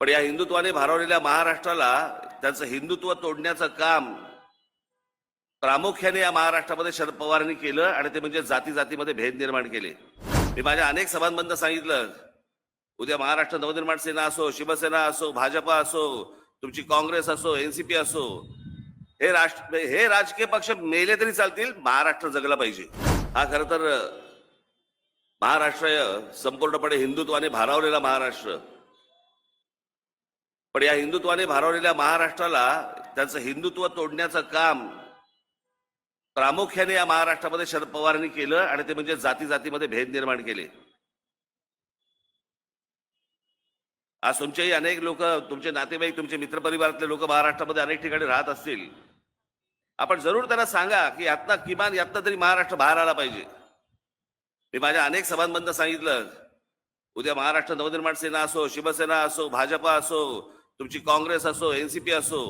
पण या हिंदुत्वाने भारावलेल्या महाराष्ट्राला त्यांचं हिंदुत्व तोडण्याचं काम प्रामुख्याने या महाराष्ट्रामध्ये शरद पवारांनी केलं आणि ते म्हणजे जाती जातीमध्ये भेद निर्माण केले. मी माझ्या अनेक सभांमधनं सांगितलं उद्या महाराष्ट्र नवनिर्माण सेना असो शिवसेना असो भाजपा असो तुमची काँग्रेस असो एनसीपी असो हे राष्ट्र हे राजकीय पक्ष मेले तरी चालतील महाराष्ट्र जगला पाहिजे. हा खर तर महाराष्ट्र संपूर्णपणे हिंदुत्वाने भारावलेला महाराष्ट्र. पण या हिंदुत्वाने भारावलेल्या महाराष्ट्राला त्यांचं हिंदुत्व तोडण्याचं काम प्रामुख्याने या महाराष्ट्रामध्ये शरद पवारांनी केलं आणि ते म्हणजे जाती जातीमध्ये भेद निर्माण केले. आज तुमचेही अनेक लोक तुमचे नातेवाईक तुमचे मित्रपरिवारातले लोक महाराष्ट्रामध्ये अनेक ठिकाणी राहत असतील. आपण जरूर त्यांना सांगा की यातनं किमान यातनं तरी महाराष्ट्र बाहेर आला पाहिजे. मी माझ्या अनेक सभांमधनं सांगितलं उद्या महाराष्ट्र नवनिर्माण सेना असो शिवसेना असो भाजपा असो तुमची काँग्रेस असो एनसीपी असो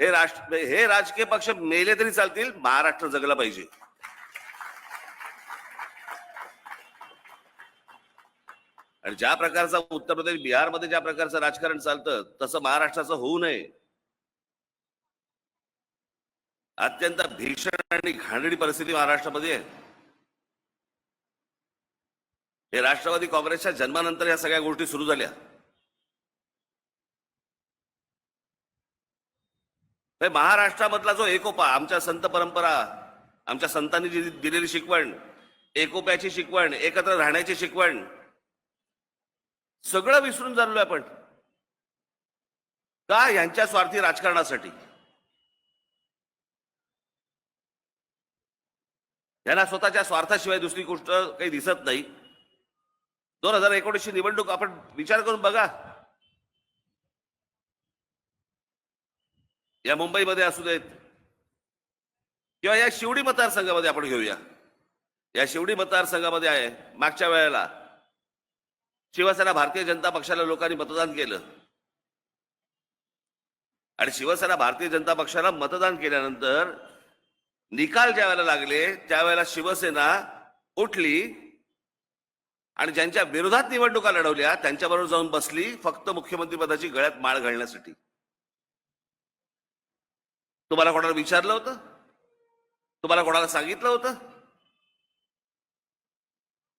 हे राष्ट्र म्हणजे हे राजकीय पक्ष मेले तरी चालतील महाराष्ट्र जगला पाहिजे. आणि ज्या प्रकारचा उत्तर प्रदेश बिहारमध्ये ज्या प्रकारचं राजकारण चालतं तसं महाराष्ट्राचं होऊ नये. अत्यंत भीषण आणि घाणेरडी परिस्थिती महाराष्ट्रामध्ये आहे. हे राष्ट्रवादी काँग्रेसच्या जन्मानंतर या सगळ्या गोष्टी सुरू झाल्या. महाराष्ट्रामधला जो एकोपा आमच्या संत परंपरा आमच्या संतांनी जी दिलेली शिकवण एकोप्याची शिकवण एकत्र राहण्याची शिकवण सगळं विसरून चाललोय आपण. का यांच्या स्वार्थी राजकारणासाठी? यांना स्वतःच्या स्वार्थाशिवाय दुसरी गोष्ट काही दिसत नाही. दोन हजार एकोणीसची निवडणूक आपण विचार करून बघा. या मुंबईमध्ये असू देत. किंवा या शिवडी मतदारसंघामध्ये आपण घेऊया. या शिवडी मतदारसंघामध्ये आहे मागच्या वेळेला शिवसेना भारतीय जनता पक्षाला लोकांनी मतदान केलं. आणि शिवसेना भारतीय जनता पक्षाला मतदान केल्यानंतर निकाल ज्या वेळेला लागले त्यावेळेला शिवसेना उठली आणि ज्यांच्या विरोधात निवडणुका लढवल्या त्यांच्याबरोबर जाऊन बसली फक्त मुख्यमंत्री पदाची गळ्यात माळ घालण्यासाठी. तुम्हाला कोणाला विचारलं होतं? तुम्हाला कोणाला सांगितलं होतं?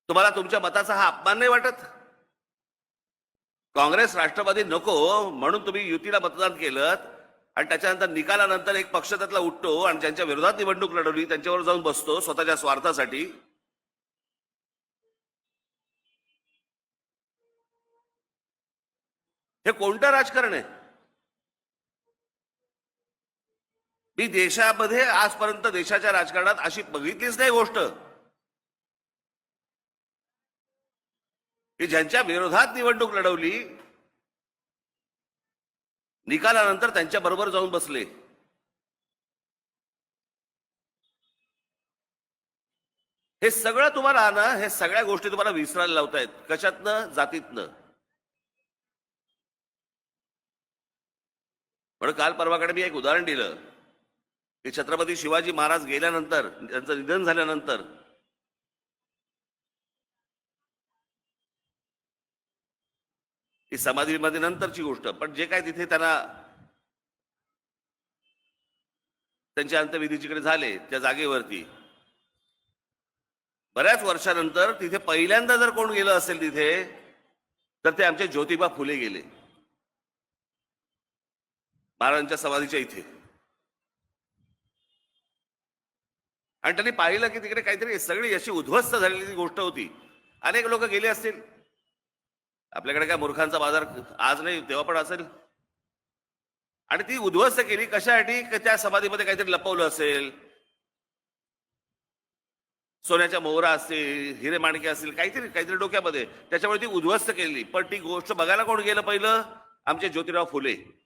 तुम्हाला तुमच्या मताचा हा अपमान नाही वाटत? काँग्रेस राष्ट्रवादी नको म्हणून तुम्ही युतीला मतदान केलं आणि त्याच्यानंतर निकालानंतर एक पक्ष त्यातला उठतो आणि ज्यांच्या विरोधात निवडणूक लढवली त्यांच्यावर जाऊन बसतो स्वतःच्या स्वार्थासाठी. हे कोणतं राजकारण आहे? मी देशामध्ये आजपर्यंत देशाच्या राजकारणात अशी बघितलीच नाही गोष्ट. की ज्यांच्या विरोधात निवडणूक लढवली निकालानंतर त्यांच्या बरोबर जाऊन बसले. हे सगळं तुम्हाला ना हे सगळ्या गोष्टी तुम्हाला विसरायला लावतायत. कशातनं? जातीतनं. म्हणून काल परवाकडे मी एक उदाहरण दिलं. की छत्रपती शिवाजी महाराज गेल्यानंतर त्यांचं निधन झाल्यानंतर ही समाधीमध्ये नंतरची गोष्ट पण जे काय तिथे त्यांना त्यांच्या अंत्यविधीच्याकडे झाले त्या जागेवरती. बऱ्याच वर्षानंतर तिथे पहिल्यांदा जर कोण गेलं असेल तिथे तर ते आमचे ज्योतिबा फुले गेले. महाराजांच्या समाधीच्या इथे. आणि त्यांनी पाहिलं की तिकडे काहीतरी सगळी अशी उद्ध्वस्त झालेली गोष्ट होती. अनेक लोक गेले असतील. आपल्याकडे काय मूर्खांचा बाजार आज नाही तेव्हा पण असेल. आणि ती उद्ध्वस्त केली कशासाठी? की त्या समाधीमध्ये काहीतरी लपवलं असेल. सोन्याच्या मोहरा असतील हिरे माणके असतील काहीतरी काहीतरी डोक्यामध्ये. त्याच्यामुळे ती उद्ध्वस्त केली. पण ती गोष्ट बघायला कोण गेलं पहिलं? आमचे ज्योतिराव फुले.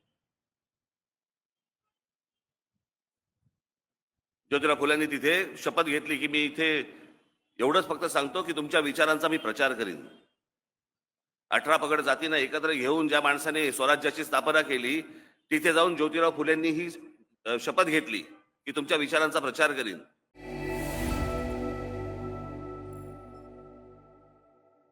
ज्योतिराव फुल्यांनी तिथे शपथ घेतली की मी इथे एवढंच फक्त सांगतो की तुमच्या विचारांचा मी प्रचार करीन. अठरा पगड जातीनं एकत्र घेऊन ज्या माणसाने स्वराज्याची स्थापना केली तिथे जाऊन ज्योतिराव फुलेंनी ही शपथ घेतली की तुमच्या विचारांचा प्रचार करीन.